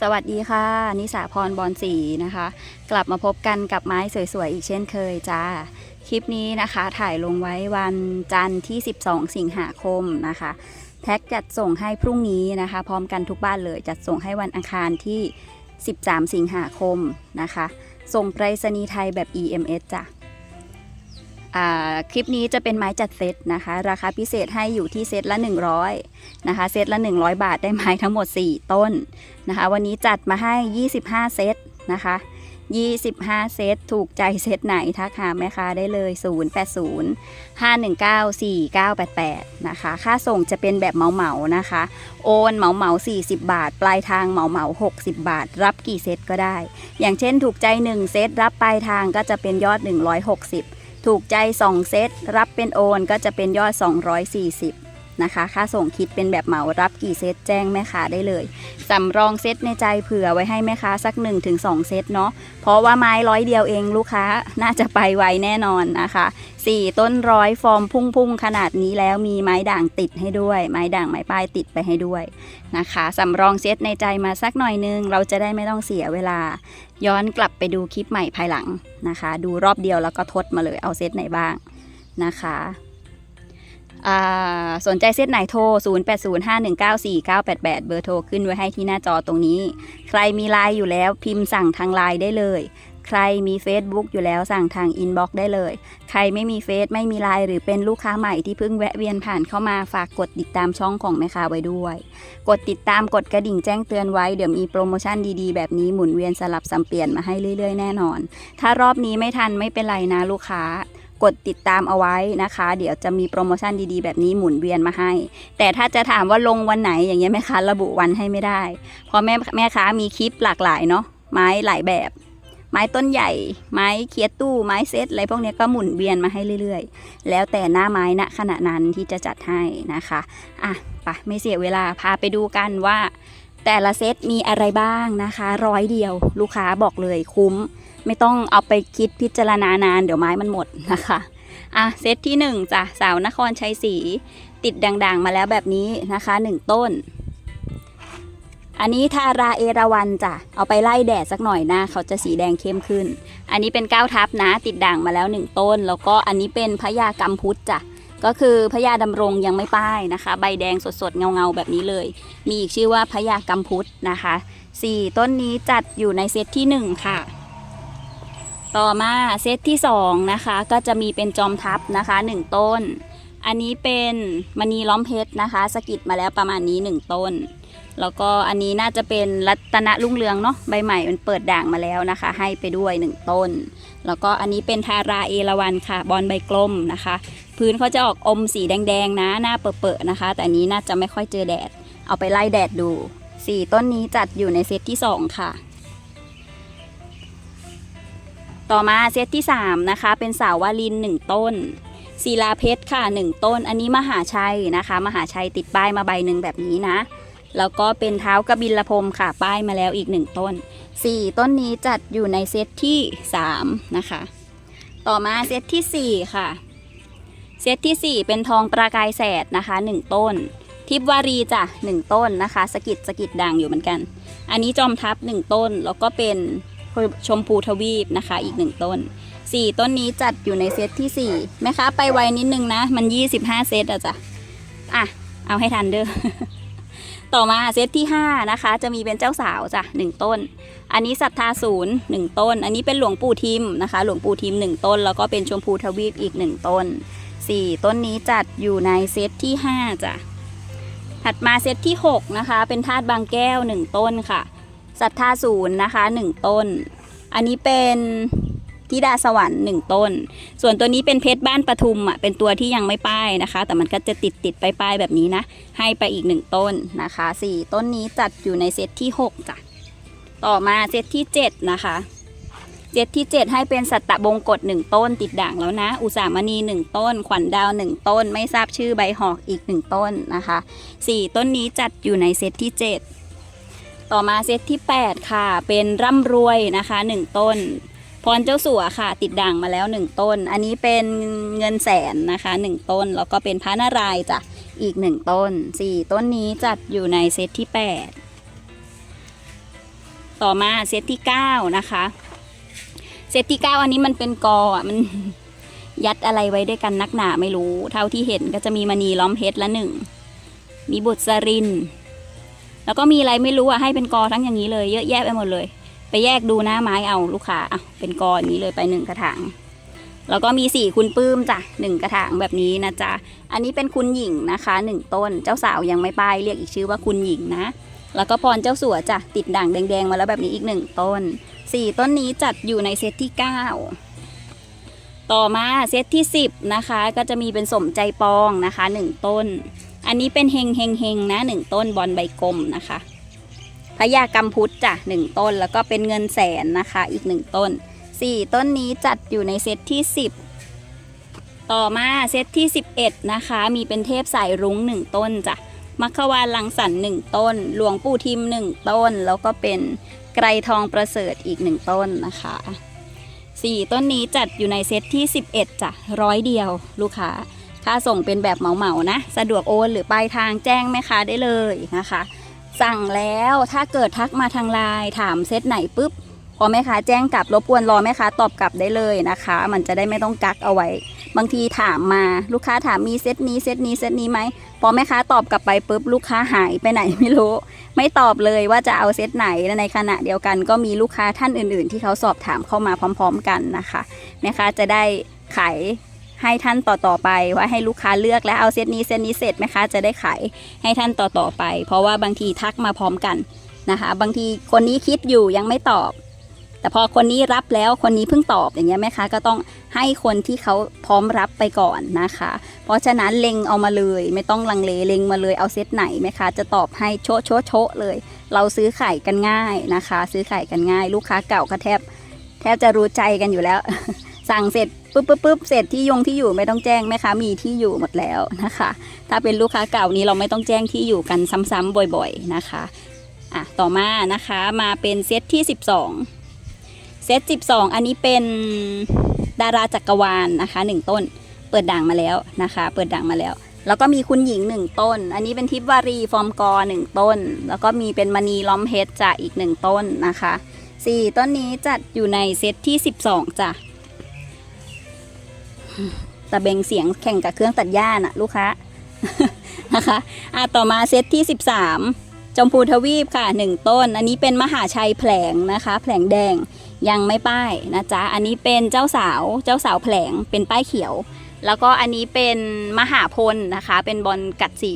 สวัสดีค่ะ นิสาพรบอลสีนะคะ กลับมาพบกันกับไม้สวยๆ อีกเช่นเคยจ้า คลิปนี้นะคะถ่ายลงไว้วันจันทร์ที่ 12 สิงหาคมนะคะแพ็กจัดส่งให้พรุ่งนี้นะคะ พร้อมกันทุกบ้านเลยจัดส่งให้วันอังคารที่ 13 สิงหาคมนะคะ ส่งไปรษณีย์ไทยแบบ EMS จ้ะอ่า คลิปนี้จะเป็นไม้จัดเซตนะคะ ราคาพิเศษให้อยู่ที่เซตละ 100นะคะเซตละ 100 บาทได้ไม้ทั้งหมด 4 ต้นนะคะ วันนี้จัดมาให้ 25 เซตนะคะ25 เซต ถูกใจเซตไหนทักหาแม่ค้าได้เลย 080 519 4988 นะคะ ค่าส่งจะเป็นแบบเหมาๆนะคะ โอนเหมาเหมา40 บาท ปลายทางเหมาเหมา60 บาท รับกี่เซตก็ได้ อย่างเช่นถูกใจ 1 เซต รับปลายทางก็จะเป็นยอด 160 ถูกใจ 2 เซต รับเป็นโอนก็จะเป็นยอด 240 นะคะ ค่าส่งคิดเป็นแบบเหมารับกี่เซตแจ้งแม่ค้าได้เลยสำรองเซตในใจเผื่อไว้ให้แม่ค้าสัก 1-2 เซตเนาะเพราะว่าไม้ร้อยเดียวเองลูกค้าน่าจะไปไวแน่นอนนะคะ 4 ต้นร้อยฟอร์มพุ่งๆ ขนาดนี้แล้วมีไม้ด่างติดให้ด้วย ไม้ด่างไม้ป้ายติดไปให้ด้วยนะคะสำรองเซตในใจมาสักหน่อยนึง เราจะได้ไม่ต้องเสียเวลา ย้อนกลับไปดูคลิปใหม่ภายหลังนะคะ ดูรอบเดียวแล้วก็ทดมาเลยเอาเซตไหนบ้างนะคะ สนใจเซตไหนโทร 0805194988 เบอร์โทรขึ้นไว้ให้ที่หน้าจอตรงนี้ ใครมีไลน์อยู่แล้วพิมพ์สั่งทางไลน์ได้เลย ใครมี Facebook อยู่แล้วสั่งทางอินบ็อกซ์ได้เลย ใครไม่มีเฟซไม่มีไลน์หรือเป็นลูกค้าใหม่ที่เพิ่งแวะเวียนผ่านเข้ามาฝากกดติดตามช่องของแม่ค้าไว้ด้วย กดติดตามกดกระดิ่งแจ้งเตือนไว้เดี๋ยวมีโปรโมชั่นดีๆ แบบนี้หมุนเวียนสลับสับเปลี่ยนมาให้เรื่อยๆ แน่นอน ถ้ารอบนี้ไม่ทันไม่เป็นไรนะลูกค้า กดติดตามเอาไว้นะคะ เดี๋ยวจะมีโปรโมชั่นดีๆ แบบนี้หมุนเวียนมาให้ แต่ถ้าจะถามว่าลงวันไหนอย่างเงี้ยแม่ค้าระบุวันให้ไม่ได้ เพราะแม่แม่ค้ามีคลิปหลากหลายเนาะไม้หลายแบบ ไม้ต้นใหญ่ ไม้เคียตู้ ไม้เซตอะไรพวกนี้ก็หมุนเวียนมาให้เรื่อยๆ แล้วแต่หน้าไม้ณขณะนั้นที่จะจัดให้นะคะอะไปไม่เสียเวลาพาไปดูกันว่า แต่ละเซตมีอะไรบ้างนะคะ ร้อยเดียว ลูกค้าบอกเลยคุ้ม ไม่ต้องเอาไปคิดพิจารณานาน เดี๋ยวไม้มันหมดนะคะอะเซตที่หนึ่งจ้ะสาวนครชัยศรีติดด่างๆมาแล้วแบบนี้นะคะหนึ่งต้น อันนี้ทาราเอราวันจ้ะเอาไปไล่แดดสักหน่อยนะเขาจะสีแดงเข้มขึ้น อันนี้เป็นก้าวทับนะ ติดด่างมาแล้วหนึ่งต้น แล้วก็อันนี้เป็นพญากำพุทธจ้ะก็คือพญาดำรงยังไม่ป้ายนะคะ ใบแดงสดๆเงาๆแบบนี้เลย มีอีกชื่อว่าพญากำพุทธนะคะสี่ต้นนี้จัดอยู่ในเซตที่หนึ่งค่ะ ต่อมาเซตที่สองนะคะ ก็จะมีเป็นจอมทัพนะคะหนึ่งต้น อันนี้เป็นมณีล้อมเพชรนะคะสกิดมาแล้วประมาณนี้หนึ่งต้น แล้วก็อันนี้น่าจะเป็นรัตนรุ่งเรืองเนาะใบใหม่มันเปิดด่างมาแล้วนะคะ ให้ไปด้วยหนึ่งต้น แล้วก็อันนี้เป็นทาราเอราวันค่ะ บอลใบกลมนะคะ พื้นเขาจะออกอมสีแดงๆนะหน้าเปื่อๆนะคะ แต่อันนี้น่าจะไม่ค่อยเจอแดด เอาไปไล่แดดดูสี่ต้นนี้จัดอยู่ในเซตที่สองค่ะ ต่อมาเซตที่สามนะคะ เป็นสาววาลินหนึ่งต้นศิลาเพชรค่ะหนึ่งต้น อันนี้มหาชัยนะคะ มหาชัยติดป้ายมาใบหนึ่งแบบนี้นะ แล้วก็เป็นเท้ากระบินละพรมค่ะ ป้ายมาแล้วอีกหนึ่งต้น 4 ต้นนี้จัดอยู่ในเซตที่ 3 นะคะ ต่อมาเซตทีสี่4 ค่ะ เซตทีสี่ 4 เป็นทองประกายแสดนะคะ 1 ต้น ทิพวารีจ้ะ1ต้นนะคะ สกิดสกิดด่างอยู่เหมือนกัน อันนี้จอมทัพ 1 ต้น แล้วก็เป็น ชมพูทวีปนะคะ อีก1ต้น 4 ต้นนี้จัดอยู่ในเซตที่ 4 แม่ค้าไปไวนิดนึงนะ มัน 25 เซตอะจ้ะ อะ เอาให้ทันเด้อ ต่อมาเซตที่ 5 นะคะ จะมีเป็นเจ้าสาวจ้ะหนึ่งต้น อันนี้ศรัทธาศูนย์หนึ่งต้น อันนี้เป็นหลวงปู่ทิมนะคะ หลวงปู่ทิมหนึ่งต้น แล้วก็เป็นชมพูทวีปอีกหนึ่งต้นสี่ต้นนี้จัดอยู่ในเซตที่ 5จ้ะ ถัดมาเซตที่ 6 นะคะ เป็นธาตุบางแก้วหนึ่งต้นค่ะ ศรัทธาศูนย์นะคะหนึ่งต้น อันนี้เป็นธิดาสวรรค์หนึ่งต้น ส่วนตัวนี้เป็นเพชรบ้านปทุมอะเป็นตัวที่ยังไม่ป้ายนะคะ แต่มันก็จะติดติดๆป้ายแบบนี้นะ ให้ไปอีกหนึ่งต้นนะคะสี่ต้นนี้จัดอยู่ในเซตที่6จ้ะต่อมาเซตที่7นะคะเซตที่7ให้เป็นสัตตะบงกฎ1ต้นติดด่างแล้วนะ อุสามณี1ต้น ขวัญดาว1ต้น ไม่ทราบชื่อใบหอกอีก1ต้นนะคะ4ต้นนี้จัดอยู่ในเซตที่7 ต่อมาเซตที่ 8 ค่ะ เป็นร่ำรวยนะคะ 1 ต้น พรเจ้าสัวค่ะ ติดด่างมาแล้ว 1 ต้น อันนี้เป็นเงินแสนนะคะ 1 ต้น แล้วก็เป็นพระนารายณ์จ้ะอีกหนึ่งต้น 4 ต้นนี้จัดอยู่ในเซตที่ 8 ต่อมาเซตที่ 9 นะคะ เซตที่ 9 อันนี้มันเป็นกออะมันยัดอะไรไว้ด้วยกันนักหนาไม่รู้ เท่าที่เห็นก็จะมีมณีล้อมเพชรละหนึ่งมีบุตรสริน แล้วก็มีอะไรไม่รู้อะให้เป็นกอทั้งอย่างนี้เลยเยอะแยะไปหมดเลย ไปแยกดูหน้าไม้เอาลูกค้าอะเป็นกออย่างนี้เลยไปหนึ่งกระถางแล้วก็มีสี่คุณปื้มจ้ะหนึ่งกระถางแบบนี้นะจ๊ะอันนี้เป็นคุณหญิงนะคะหนึ่งต้นเจ้าสาวยังไม่ป้ายเรียกอีกชื่อว่าคุณหญิงนะ แล้วก็พรเจ้าสัวจ้ะติดด่างแดงๆมาแล้วแบบนี้อีกหนึ่งต้นสี่ต้นนี้จัดอยู่ในเซตที่เก้าต่อมาเซตที่สิบนะคะก็จะมีเป็นสมใจปองนะคะหนึ่งต้น อันนี้เป็นเฮงเฮงเฮงนะหนึ่งต้นบอลใบกลมนะคะพญากำพุทธจ้ะหนึ่งต้นแล้วก็เป็นเงินแสนนะคะ อีกหนึ่งต้นสี่ต้นนี้จัดอยู่ในเซตที่สิบต่อมาเซตที่สิบเอ็ดนะคะ มีเป็นเทพสายรุ้งหนึ่งต้นจ้ะมัคควานลังสรรค์หนึ่งต้น หลวงปู่ทิมหนึ่งต้น แล้วก็เป็นไกรทองประเสริฐอีกหนึ่งต้นนะคะสี่ต้นนี้จัดอยู่ในเซตที่ 11จ้ะร้อยเดียวลูกค้า ค่าส่งเป็นแบบเหมาๆนะ สะดวกโอนหรือปลายทางแจ้งแม่ค้าได้เลยนะคะ สั่งแล้วถ้าเกิดทักมาทางไลน์ถามเซตไหนปุ๊บพอแม่ค้าแจ้งกลับรบกวนรอแม่ค้าตอบกลับได้เลยนะคะ มันจะได้ไม่ต้องกักเอาไว้ บางทีถามมาลูกค้าถามมีเซตนี้เซตนี้เซตนี้ไหมพอแม่ค้าตอบกลับไปปุ๊บลูกค้าหายไปไหนไม่รู้ ไม่ตอบเลยว่าจะเอาเซตไหนและในขณะเดียวกัน ก็มีลูกค้าท่านอื่น ๆ ที่เขาสอบถามเข้ามาพร้อม ๆ กันนะคะแม่ค้าจะได้ขาย ให้ท่านต่อๆไปว่าให้ลูกค้าเลือกแล้วเอาเซตนี้เซตนี้เสร็จแม่ค้าจะได้ขายให้ท่านต่อๆไป เพราะว่าบางทีทักมาพร้อมกันนะคะ บางทีคนนี้คิดอยู่ยังไม่ตอบ แต่พอคนนี้รับแล้วคนนี้เพิ่งตอบอย่างเงี้ยแม่ค้าก็ต้องให้คนที่เขาพร้อมรับไปก่อนนะคะ เพราะฉะนั้นเล็งเอามาเลย ไม่ต้องลังเลเล็งมาเลยเอาเซตไหนแม่ค้าจะตอบให้โชะโชะโชะเลย เราซื้อไขายกันง่ายนะคะ ซื้อไขายกันง่าย ลูกค้าเก่าก็แทบ แทบจะรู้ใจกันอยู่แล้ว สั่งเสร็จ ปุ๊บปุ๊บปุ๊บเสร็จที่ยงที่อยู่ไม่ต้องแจ้งแม่ค้ามีที่อยู่หมดแล้วนะคะ ถ้าเป็นลูกค้าเก่านี้เราไม่ต้องแจ้งที่อยู่กันซ้ำๆบ่อยๆนะคะอะต่อมานะคะมาเป็นเซตที่ 12 เซต 12 อันนี้เป็นดาราจักรวาลนะคะหนึ่งต้นเปิดด่างมาแล้วนะคะ เปิดด่างมาแล้ว แล้วก็มีคุณหญิงหนึ่งต้น อันนี้เป็นทิพวารีฟอร์มกอหนึ่งต้น แล้วก็มีเป็นมณีล้อมเพชรจ้ะอีกหนึ่งต้นนะคะสี่ต้นนี้จัดอยู่ในเซตที่ 12จ้ะ ตะเบงเสียงแข่งกับเครื่องตัดหญ้าน่ะ ลูกค้านะคะอะต่อมาเซตที่ 13 จมพูทวีปค่ะหนึ่งต้น อันนี้เป็นมหาชัยแผลงนะคะ แผลงแดงยังไม่ป้ายนะจ๊ะ อันนี้เป็นเจ้าสาวเจ้าสาวแผลงเป็นป้ายเขียว แล้วก็อันนี้เป็นมหาพลนะคะ เป็นบอลกัดสี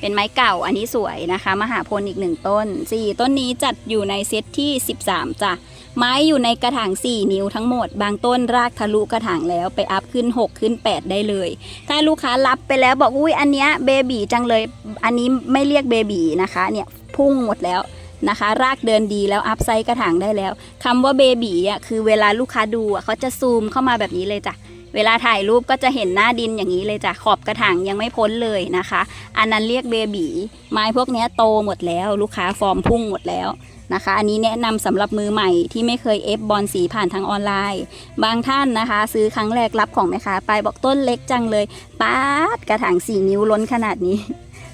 เป็นไม้เก่าอันนี้สวยนะคะ มหาพลอีกหนึ่งต้นสี่ต้นนี้จัดอยู่ในเซตที่ 13จ้ะ ไม้อยู่ในกระถาง 4 นิ้วทั้งหมด บางต้นรากทะลุกระถางแล้วไปอัพขึ้น 6 ขึ้น 8 ได้เลย ถ้าลูกค้ารับไปแล้วบอกอุ้ยอันเนี้ยเบบีจังเลย อันนี้ไม่เรียกเบบีนะคะเนี่ยพุ่งหมดแล้วนะคะ รากเดินดีแล้วอัพไซส์กระถางได้แล้วคำว่าเบบีอะคือเวลาลูกค้าดูอะเขาจะซูมเข้ามาแบบนี้เลยจ้ะเวลาถ่ายรูปก็จะเห็นหน้าดินอย่างนี้เลยจ้ะขอบกระถางยังไม่พ้นเลยนะคะ อันนั้นเรียกเบบีไม้พวกนี้โตหมดแล้ว ลูกค้าฟอร์มพุ่งหมดแล้ว นะคะ อันนี้แนะนำสำหรับมือใหม่ที่ไม่เคยเอฟบอลสีผ่านทางออนไลน์ บางท่านนะคะ ซื้อครั้งแรกรับของแม่ค้าไปบอกต้นเล็กจังเลยป๊าดกระถางสี่นิ้วล้นขนาดนี้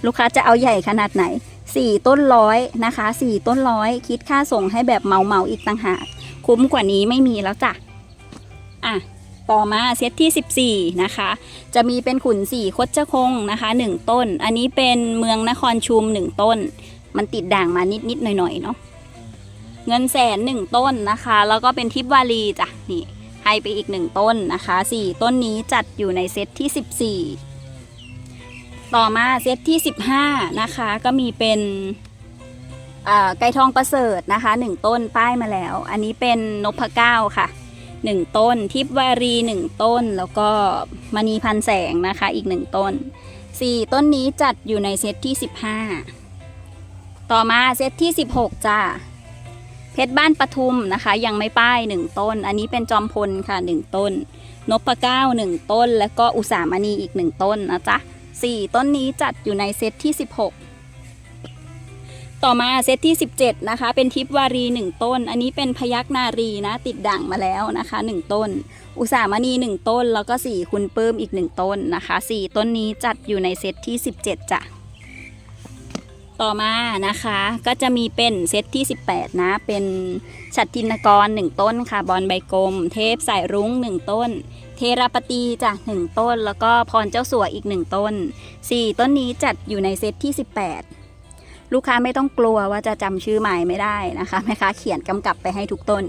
ลูกค้าจะเอาใหญ่ขนาดไหนสี่ต้นร้อยนะคะสี่ต้นร้อยคิดค่าส่งให้แบบเมาเมาอีกต่างหาก คุ้มกว่านี้ไม่มีแล้วจ้ะอะต่อมาเซตที่ 14 นะคะ จะมีเป็นขุนสี่คดเจคงนะคะหนึ่งต้น อันนี้เป็นเมืองนครชุมหนึ่งต้น มันติดด่างมานิดนิดๆหน่อยหน่อย ๆ เนาะ เงินแสนหนึ่งต้นนะคะ แล้วก็เป็นทิพวารีจ้ะนี่ให้ไปอีกหนึ่งต้นนะคะสี่ต้นนี้จัดอยู่ในเซตที่14ต่อมาเซตที่15นะคะก็มีเป็นไก่ทองประเสริฐนะคะหนึ่งต้นป้ายมาแล้ว อันนี้เป็นนพเก้าค่ะหนึ่งต้น ทิพวารีหนึ่งต้น แล้วก็มณีพันแสงนะคะอีกหนึ่งต้นสี่ต้นนี้จัดอยู่ในเซตที่15ต่อมาเซตที่16จ้า เพชรบ้านปทุมนะคะ ยังไม่ป้ายหนึ่งต้น อันนี้เป็นจอมพลค่ะหนึ่งต้น นพเก้าหนึ่งต้น แล้วก็อุสามณีอีกหนึ่งต้นนะจ๊ะสี่ต้นนี้จัดอยู่ในเซตที่ 16 ต่อมาเซตที่ 17 นะคะ เป็นทิพวารี 1 ต้น อันนี้เป็นพยักนารีนะ ติดด่างมาแล้วนะคะ 1 ต้น อุสามณี 1 ต้น แล้วก็ 4 คุณปื้มอีก 1 ต้นนะคะ 4 ต้นนี้จัดอยู่ในเซตที่ 17จ้ะ ต่อมานะคะก็จะมีเป็นเซตที่ 18 นะ เป็นฉัตรทินกร 1 ต้นค่ะ บอลใบกลม เทพสายรุ้ง 1 ต้น เทราปตีจ้ะ1ต้น แล้วก็พรเจ้าสัวอีก 1 ต้น 4 ต้นนี้จัดอยู่ในเซตที่ 18 ลูกค้าไม่ต้องกลัวว่าจะจำชื่อไม้ไม่ได้นะคะแม่ค้าเขียนกำกับไปให้ทุกต้น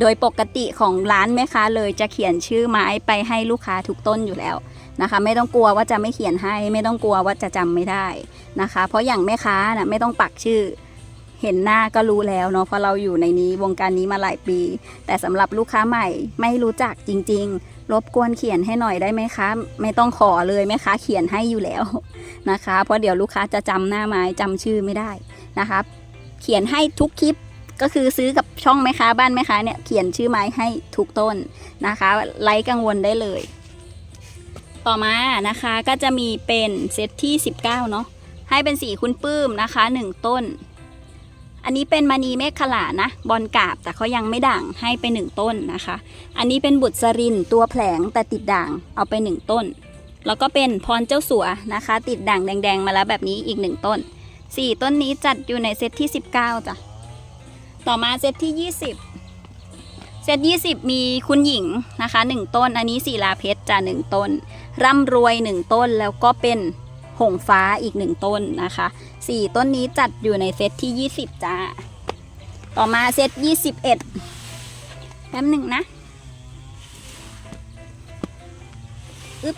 โดยปกติของร้านแม่ค้าเลยจะเขียนชื่อไม้ไปให้ลูกค้าทุกต้นอยู่แล้ว นะคะ ไม่ต้องกลัวว่าจะไม่เขียนให้ ไม่ต้องกลัวว่าจะจำไม่ได้นะคะ เพราะอย่างแม่ค้านะไม่ต้องปักชื่อ เห็นหน้าก็รู้แล้วเนาะเพราะเราอยู่ในนี้วงการนี้มาหลายปี แต่สำหรับลูกค้าใหม่ไม่รู้จักจริง ๆ รบกวนเขียนให้หน่อยได้ไหมคะ ไม่ต้องขอเลยแม่ค้าเขียนให้อยู่แล้วนะคะ เพราะเดี๋ยวลูกค้าจะจำหน้าไม้จำชื่อไม่ได้นะคะเขียนให้ทุกคลิปก็คือซื้อกับช่องแม่ค้าบ้านแม่ค้าเนี่ยเขียนชื่อไม้ให้ทุกต้นนะคะไร้กังวลได้เลย ต่อมานะคะก็จะมีเป็นเซตที่ 19 เนาะให้เป็นสีคุณปื้มนะคะ 1 ต้น อันนี้เป็นมณีเมฆขลานะ บอลกาบแต่เขายังไม่ด่างให้ไป 1 ต้นนะคะ อันนี้เป็นบุตรสรินตัวแผลงแต่ติดด่างเอาไป 1 ต้น แล้วก็เป็นพรเจ้าสัวนะคะ ติดด่างแดง ๆ มาแล้วแบบนี้อีก 1 ต้น 4 ต้นนี้จัดอยู่ในเซตที่ 19จ้ะต่อมาเซตที่ 20 เซต20 มีคุณหญิงนะคะ 1 ต้น อันนี้ศิลาเพชรจ้ะ1ต้น ร่ำรวย 1 ต้นแล้วก็เป็นหงฟ้าอีก 1 ต้นนะคะ 4 ต้นนี้จัดอยู่ในเซตที่ 20 จ้า ต่อมาเซต21 แป๊บหนึ่งนะอึ๊บ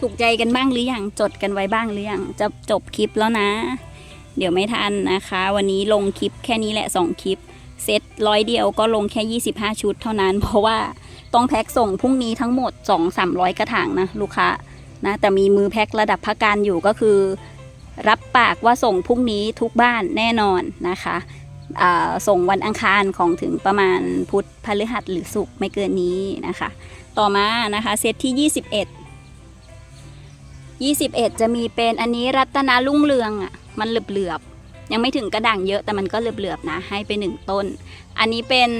ถูกใจกันบ้างหรือยัง จดกันไว้บ้างหรือยัง จะจบคลิปแล้วนะ เดี๋ยวไม่ทันนะคะ วันนี้ลงคลิปแค่นี้แหละ 2 คลิป เซตร้อยเดียวก็ลงแค่ 25 ชุดเท่านั้น เพราะว่าต้องแพ็คส่งพรุ่งนี้ทั้งหมด 2-300 กระถางนะลูกค้านะแต่มีมือแพ็คระดับพักการอยู่ก็คือ รับปากว่าส่งพรุ่งนี้ทุกบ้านแน่นอนนะคะส่งวันอังคารของถึงประมาณพุธพฤหัสหรือศุกร์ไม่เกินนี้นะคะ ต่อมานะคะเซตที่ 21 21 จะมีเป็นอันนี้รัตนาลุ่งเรืองอะมันเหลือบๆ ยังไม่ถึงกระด่างเยอะแต่มันก็เหลือบๆนะให้ไปหนึ่งต้น อันนี้เป็น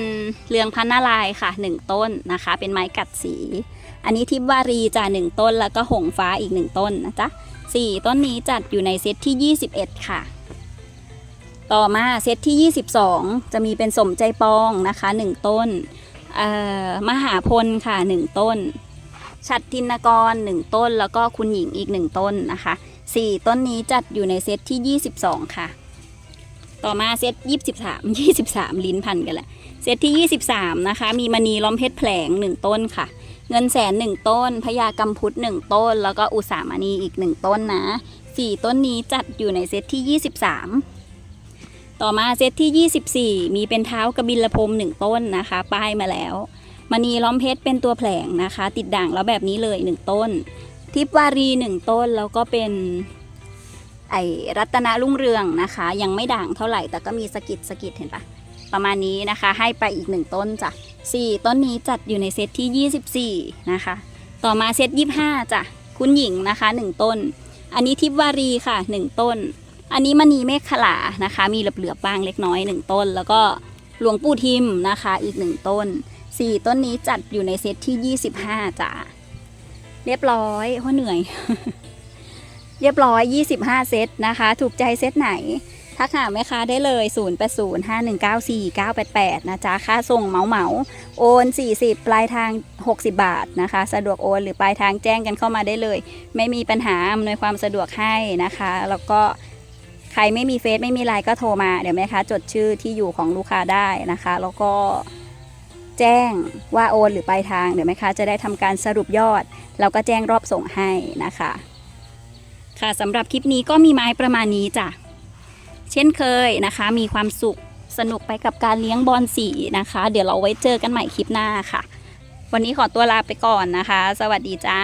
เรืองพันนาลายค่ะหนึ่งต้นนะคะ เป็นไม้กัดสี อันนี้ทิพวารีจ้ะหนึ่งต้น แล้วก็หงฟ้าอีกหนึ่งต้นนะจ๊ะสี่ต้นนี้จัดอยู่ในเซตที่ 21 ค่ะ ต่อมาเซตที่ 22 จะมีเป็นสมใจปองนะคะหนึ่งต้นเอ่อมหาพลค่ะหนึ่งต้นฉัตรทินกรหนึ่งต้น แล้วก็คุณหญิงอีกหนึ่งต้นนะคะสี่ต้นนี้จัดอยู่ในเซตที่ 22 ค่ะ ต่อมาเซต23 23ลิ้นพันกันแหละ เซตที่23นะคะ มีมณีล้อมเพชรแผลง1ต้นค่ะ เงินแสน1ต้นพญากำพุทธ1ต้น แล้วก็อุสามณีอีก1ต้นนะ4ต้นนี้จัดอยู่ในเซตที่23ต่อมาเซตที่ 24 มีเป็นเท้ากระบิลพรม1ต้นนะคะ ป้ายมาแล้วมณีล้อมเพชรเป็นตัวแผลงนะคะ ติดด่างแล้วแบบนี้เลย 1 ต้น ทิพวารี 1 ต้นแล้วก็เป็น ไอรัตนรุ่งเรืองนะคะ ยังไม่ด่างเท่าไหร่แต่ก็มีสะกิดสะกิดเห็นปะประมาณนี้นะคะ ให้ไปอีกหนึ่งต้นจ้ะสี่ต้นนี้จัดอยู่ในเซตที่ 24 นะคะ ต่อมาเซต25จ้ะคุณหญิงนะคะหนึ่งต้น อันนี้ทิพวารีค่ะหนึ่งต้น อันนี้มณีเมฆขลานะคะ มีเหลือบๆบ้างเล็กน้อยหนึ่งต้น แล้วก็หลวงปู่ทิมนะคะ อีกหนึ่งต้นสี่ต้นนี้จัดอยู่ในเซตที่ 25จ้ะเรียบร้อยเพราะเหนื่อย เรียบร้อย 25 เซตนะคะ ถูกใจเซตไหน ทักหาแม่ค้าได้เลย 0805194988 นะจ๊ะ ค่าส่งเหมาเหมา โอน 40 ปลายทาง 60 บาทนะคะ สะดวกโอนหรือปลายทางแจ้งกันเข้ามาได้เลย ไม่มีปัญหาอำนวยความสะดวกให้นะคะ แล้วก็ใครไม่มีเฟซไม่มีไลน์ก็โทรมา เดี๋ยวแม่ค้าจดชื่อที่อยู่ของลูกค้าได้นะคะ แล้วก็แจ้งว่าโอนหรือปลายทางเดี๋ยวแม่ค้าจะได้ทำการสรุปยอด แล้วก็แจ้งรอบส่งให้นะคะ ค่ะสำหรับคลิปนี้ก็มีไม้ประมาณนี้จ้ะ เช่นเคยนะคะ มีความสุขสนุกไปกับการเลี้ยงบอลสีนะคะ เดี๋ยวเราไว้เจอกันใหม่คลิปหน้าค่ะ วันนี้ขอตัวลาไปก่อนนะคะ สวัสดีจ้า